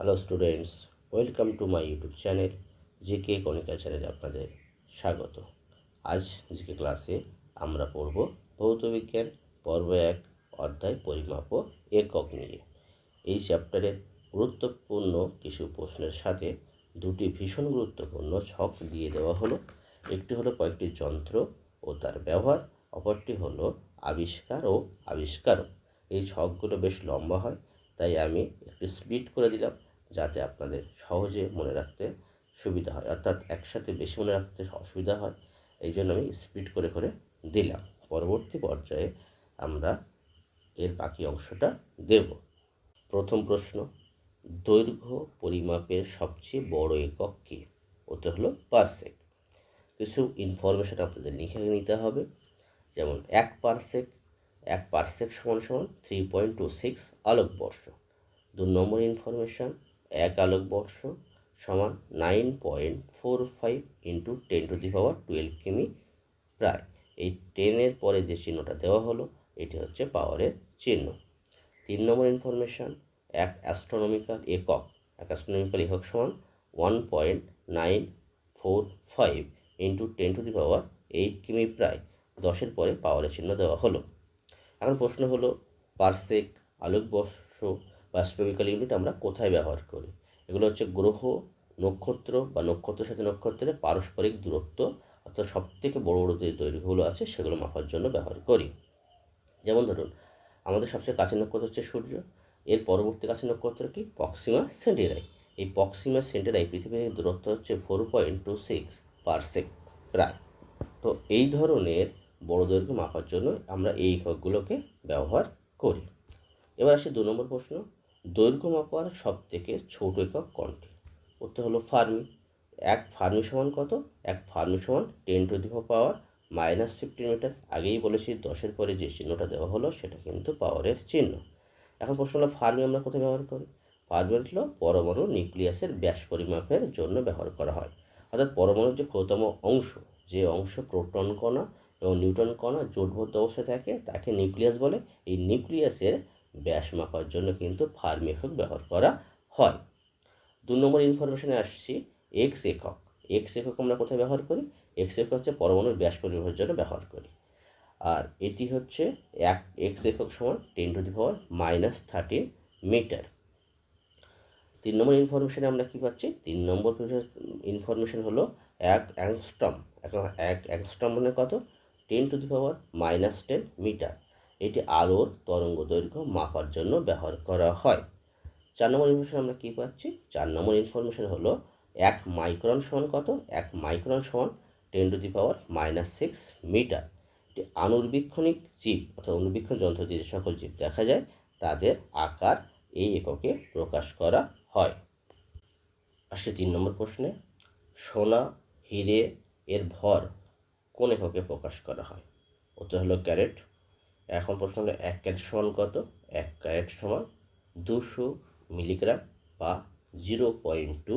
Hello students welcome to my YouTube channel GK Konika চ্যানেলে আপনাদের স্বাগত। আজ জিকে ক্লাসে আমরা পড়ব ভৌতবিজ্ঞান পর্ব এক, অধ্যায় পরিমাপ ও একক নিয়ে। এই চ্যাপ্টারের গুরুত্বপূর্ণ কিছু প্রশ্নের সাথে দুটি ভীষণ গুরুত্বপূর্ণ ছক দিয়ে দেওয়া হলো। একটি হলো কয়েকটি যন্ত্র ও তার ব্যবহার, অপরটি হলো আবিষ্কার ও আবিষ্কারক। এই ছকগুলো বেশ লম্বা হয়, তাই আমি একটু স্প্লিট করে দিলাম। যাতে আপনাদের সহজে মনে রাখতে সুবিধা হয়। অর্থাৎ একসাথে বেশি মনে রাখতে অসুবিধা হয়, এই জন্য আমি স্পিড করে করে দিলাম। পরবর্তী পর্যায়ে আমরা এর বাকি অংশটা দেব। প্রথম প্রশ্ন, দৈর্ঘ্য পরিমাপের সবচেয়ে বড় একক কী? ওটা হলো পারসেক। কিছু ইনফরমেশন আপনাদের লিখে নিতে হবে। যেমন, এক পারসেক এক পারসেক সমান সমান থ্রি পয়েন্ট টু সিক্স আলোকবর্ষ। দু নম্বর ইনফরমেশান এক আলোকবর্ষ সমান nine point four five into ten to the power twelve কিমি প্রায়। এই টেনের পরে যে চিহ্নটা দেওয়া হলো, এটি হচ্ছে পাওয়ারের চিহ্ন। তিন নম্বর ইনফরমেশান এক অ্যাস্ট্রোনমিক্যাল একক। এক অ্যাস্ট্রোনমিক্যাল একক সমান one point nine four five into ten to the power eight কিমি প্রায়। দশের পরে পাওয়ারের চিহ্ন দেওয়া হলো। এখন প্রশ্ন হলো পারসেক আলোকবর্ষ বা অ্যাস্ট্রোনমিক্যাল ইউনিট আমরা কোথায় ব্যবহার করি? এগুলো হচ্ছে গ্রহ, নক্ষত্র বা নক্ষত্রের সাথে নক্ষত্রের পারস্পরিক দূরত্ব অর্থাৎ সবথেকে বড় বড় যে দৈর্ঘ্যগুলো আছে সেগুলো মাপার জন্য ব্যবহার করি। যেমন ধরুন, আমাদের সবচেয়ে কাছের নক্ষত্র হচ্ছে সূর্য, এর পরবর্তী কাছের নক্ষত্র কি? পক্সিমা সেন্টেরাই এই পক্সিমা সেন্টেরাই পৃথিবীর দূরত্ব হচ্ছে four point two six parsec প্রায়। তো এই ধরনের বড় দৈর্ঘ্য মাপার জন্য আমরা এই এককগুলোকে ব্যবহার করি। এবার আসি দু নম্বর প্রশ্ন। দৈর্ঘ্য মাপার সব থেকে ছোট একক কোনটি উত্তর হলো ফার্মি। এক ফার্মি সমান কত? এক ফার্মি সমান ten to the power minus fifteen metre. আগেই বলেছি, দশের পরে যে চিহ্নটা দেওয়া হলো, সেটা কিন্তু পাওয়ারের চিহ্ন। এখন প্রশ্ন হলো, ফার্মি আমরা কোথায় ব্যবহার করি? ফার্মি হলো পরমাণু নিউক্লিয়াসের ব্যাস পরিমাপের জন্য ব্যবহার করা হয়। অর্থাৎ পরমাণুর যে ক্ষুদ্রতম অংশ, যে অংশ প্রোটন কণা এবং নিউটন কণা জোটবদ্ধ অবস্থায় থাকে, তাকে নিউক্লিয়াস বলে। এই নিউক্লিয়াসের ব্যাস মাপার জন্য কিন্তু ফার্মি একক ব্যবহার করা হয়। দু নম্বর ইনফরমেশানে আসছি এক্স একক। এক্স একক আমরা কোথায় ব্যবহার করি? এক্স একক হচ্ছে পরমাণুর ব্যাস পরিমাপের জন্য ব্যবহার করি। আর এটি হচ্ছে এক এক্স একক সমান ten to the power minus thirteen metre তিন নম্বর ইনফরমেশানে আমরা কী পাচ্ছি? তিন নম্বর ইনফরমেশান হলো এক অ্যাংস্টম এক অ্যাংস্টম মানে কত? Ten to the power minus ten metre এটি আলোর তরঙ্গ দৈর্ঘ্য মাপার জন্য ব্যবহার করা হয়। চার নম্বর ইনফরমেশন আমরা কী পাচ্ছি? চার নম্বর ইনফরমেশন হলো এক মাইক্রন সমান কত? এক মাইক্রন সমান ten to the power minus six metre এটি আনুর্বীক্ষণিক জীব অর্থাৎ অনুবীক্ষণ যন্ত্র দিয়ে যে সকল জীব দেখা যায়, তাদের আকার এই এককে প্রকাশ করা হয়। আসছে তিন নম্বর প্রশ্নে, সোনা, হিরে, এর ভর কোন এককে প্রকাশ করা হয়? উত্তর হলো ক্যারেট। এখন প্রশ্ন হলো এক ক্যারেট সমান কত? এক ক্যারেট সমান দুশো মিলিগ্রাম বা জিরো পয়েন্ট টু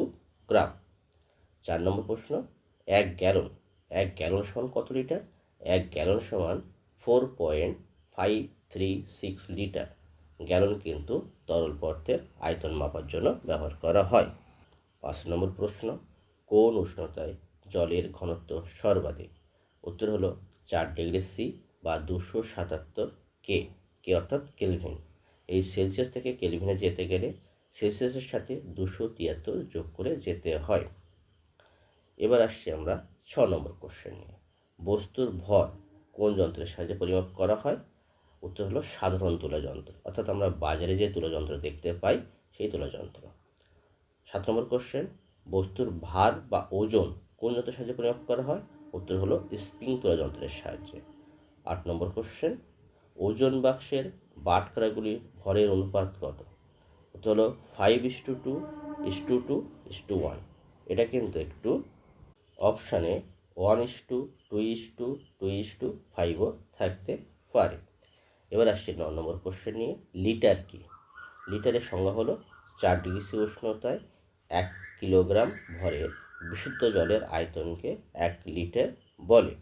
গ্রাম। চার নম্বর প্রশ্ন, এক গ্যালন এক গ্যালন সমান কত লিটার? এক গ্যালন সমান four point five three six litre. Gallon কিন্তু তরল পদার্থের আয়তন মাপার জন্য ব্যবহার করা হয়। পাঁচ নম্বর প্রশ্ন, কোন উষ্ণতায় জলের ঘনত্ব সর্বাধিক? উত্তর হলো চার ডিগ্রি সি বা দুশো সাতাত্তর কে কে অর্থাৎ কেলভিন এই সেলসিয়াস থেকে কেলভিনে যেতে গেলে সেলসিয়াসের সাথে দুশো তিয়াত্তর যোগ করে যেতে হয়। এবার আসছি আমরা ছ নম্বর কোশ্চেন নিয়ে। বস্তুর ভর কোন যন্ত্রের সাহায্যে পরিমাপ করা হয়? উত্তর হলো সাধারণ তুলা যন্ত্র অর্থাৎ আমরা বাজারে যে তুলা যন্ত্র দেখতে পাই, সেই তুলা যন্ত্র সাত নম্বর কোশ্চেন বস্তুর ভার বা ওজন কোন যন্ত্রের সাহায্যে পরিমাপ করা হয়? উত্তর হলো স্প্রিং তোলা যন্ত্রের সাহায্যে। আট নম্বর কোশ্চেন ওজন বাক্সের বাটখারাগুলির ভরের অনুপাত কত? উত্তর হলো five is to two two is to two two is to কিন্তু একটু অপশানে one is to two two is to two two is থাকতে পারে। এবার আসছি ন নম্বর কোশ্চেন নিয়ে, লিটার কি? লিটারের সংজ্ঞা হলো চার ডিগ্রি সি উষ্ণতায় এক কিলোগ্রাম ভরের বিশুদ্ধ জলের আয়তনকে এক লিটার বলে।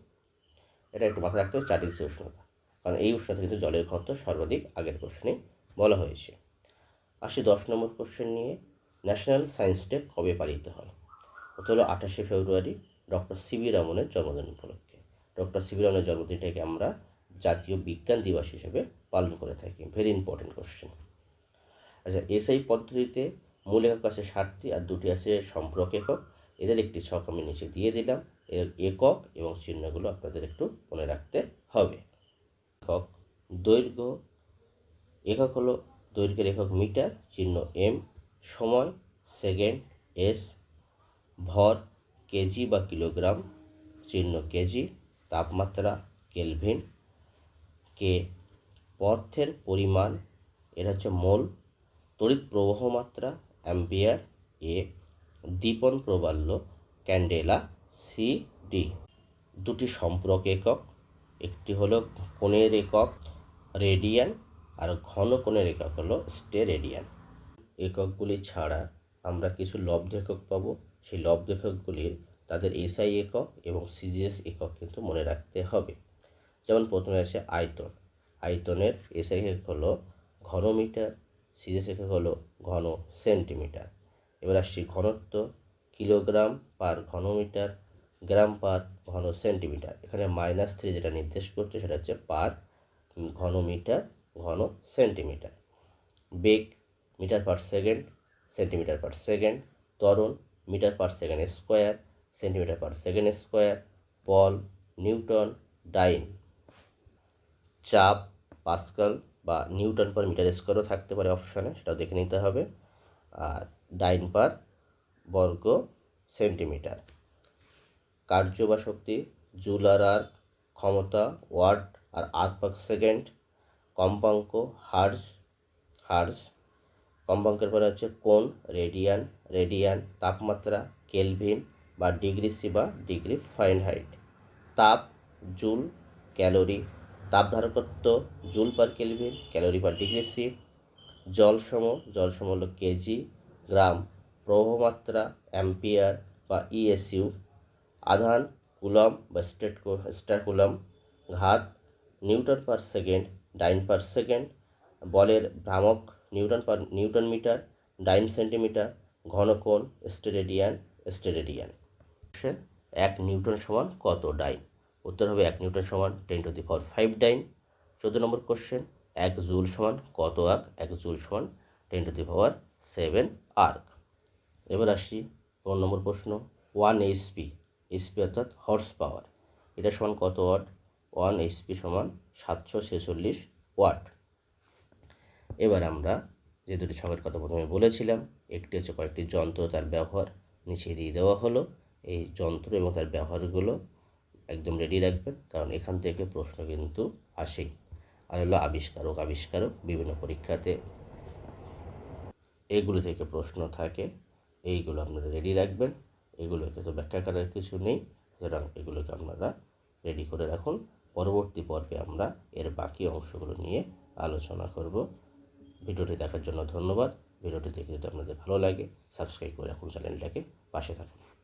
এটা একটু মাথায় রাখতে হবে চার ডিগ্রি উষ্ণতা কারণ এই উষ্ণতা কিন্তু জলের ঘনত্ব সর্বাধিক আগের কোশ্চেনে বলা হয়েছে। আসি দশ নম্বর কোশ্চেন নিয়ে ন্যাশনাল সায়েন্স ডে কবে পালিত হয়? ওটা হলো আঠাশে ফেব্রুয়ারি, ডক্টর সিবি রমনের জন্মদিন উপলক্ষে। ডক্টর সিবি রমনের জন্মদিনটাকে আমরা জাতীয় বিজ্ঞান দিবস হিসেবে পালন করে থাকি। ভেরি ইম্পর্টেন্ট কোশ্চেন আচ্ছা এসআই পদ্ধতিতে মূল একক আছে ষাটটি আর দুটি আছে সম্পর্ক একক। এদের একটি ছক আমি নিচে দিয়ে দিলাম। এর একক এবং চিহ্নগুলো আপনাদের একটু মনে রাখতে হবে। একক দৈর্ঘ্য, একক হলো দৈর্ঘ্যের একক মিটার, চিহ্ন এম সময়, সেকেন্ড এস ভর কেজি বা কিলোগ্রাম, চিহ্ন কেজি তাপমাত্রা, কেলভিন কে পথের পরিমাণ এটা হচ্ছে মোল, তড়িৎ প্রবাহ মাত্রা, অ্যাম্পিয়ার এ দীপন প্রবাল্য, ক্যান্ডেলা সি ডি। দুটি সম্পর্ক একক, একটি হলো কোণের একক রেডিয়ান আর ঘন কোণের একক হলো স্টে রেডিয়ান। এককগুলি ছাড়া আমরা কিছু লব্ধ একক পাবো। সেই লব্ধ এককগুলির তাদের এসআই একক এবং সিজিএস একক কিন্তু মনে রাখতে হবে। যেমন প্রথমে আছে আয়তন। আয়তনের এসআই একক হলো ঘনমিটার, সিজিএস একক হলো ঘন সেন্টিমিটার। এবার আসছি ঘনত্ব কিলোগ্রাম পার ঘনমিটার, গ্রাম পার ঘন সেন্টিমিটার। এখানে মাইনাস থ্রি যেটা নির্দেশ করছে সেটা হচ্ছে পার ঘনমিটার, ঘন সেন্টিমিটার। বেগ metre per second, centimetre per second. ত্বরণ metre per second square, centimetre per second square. বল নিউটন ডাইন। চাপ পাস্কাল বা নিউটন পার মিটার স্কোয়ারও থাকতে পারে অপশানে, সেটাও দেখে নিতে হবে। আর ডাইন পার বর্গ সেন্টিমিটার। কার্য বা শক্তি জুল আর আর ক্ষমতা, ওয়াট আর আট পার সেকেন্ড, কম্পাঙ্ক, হার্জ হার্জ। কম্পাঙ্কের পরে হচ্ছে কোন রেডিয়ান রেডিয়ান, তাপমাত্রা, কেলভিন বা ডিগ্রি সি বা ডিগ্রি ফারেনহাইট তাপ, জুল, ক্যালোরি। তাপ ধারকত্ব, joule per kelvin, calorie per degree C. জল সম, জল হলো কেজি, গ্রাম। প্রবাহমাত্রা, অ্যাম্পিয়ার বা ইএসইউ আধান কুলম বা স্টেট স্টার কুলম ঘাত, newton per second, dyne per second, বলের ভ্রামক, newton per, newton metre, dyne centimetre, ঘনকোণ steradian steradian এক নিউটন সমান কত ডাইন? উত্তর হবে এক নিউটন সমান ten to the power five dyne. চোদ্দ নম্বর কোশ্চেন, এক জুল সমান কত আর্ক? এক জুল সমান ten to the power seven erg. এবার আসি পনেরো নম্বর প্রশ্ন ওয়ান এইচপি এইচপি অর্থাৎ হর্স পাওয়ার এটা সমান কত ওয়াট? ওয়ান এইচপি সমান সাতশো ছেচল্লিশ ওয়াট। এবার আমরা যে দুটি ছকের কথা প্রথমে বলেছিলাম, একটি হচ্ছে কয়েকটি যন্ত্র, তার ব্যবহার নিচে দিয়ে দেওয়া হলো। এই যন্ত্র এবং তার ব্যবহারগুলো একদম রেডি রাখবেন, কারণ এখান থেকে প্রশ্ন কিন্তু আসেই আর হলো আবিষ্কারক আবিষ্কারক বিভিন্ন পরীক্ষাতে এগুলো থেকে প্রশ্ন থাকে। এইগুলো আপনারা রেডি রাখবেন। এগুলোকে তো ব্যাখ্যা করার কিছু নেই। সুতরাং এগুলোকে আপনারা রেডি করে রাখুন। পরবর্তী পর্বে আমরা এর বাকি অংশগুলো নিয়ে আলোচনা করব। ভিডিওটি দেখার জন্য ধন্যবাদ। ভিডিওটি দেখে যদি আপনাদের ভালো লাগে সাবস্ক্রাইব করে রাখুন চ্যানেলটাকে। পাশে থাকুন।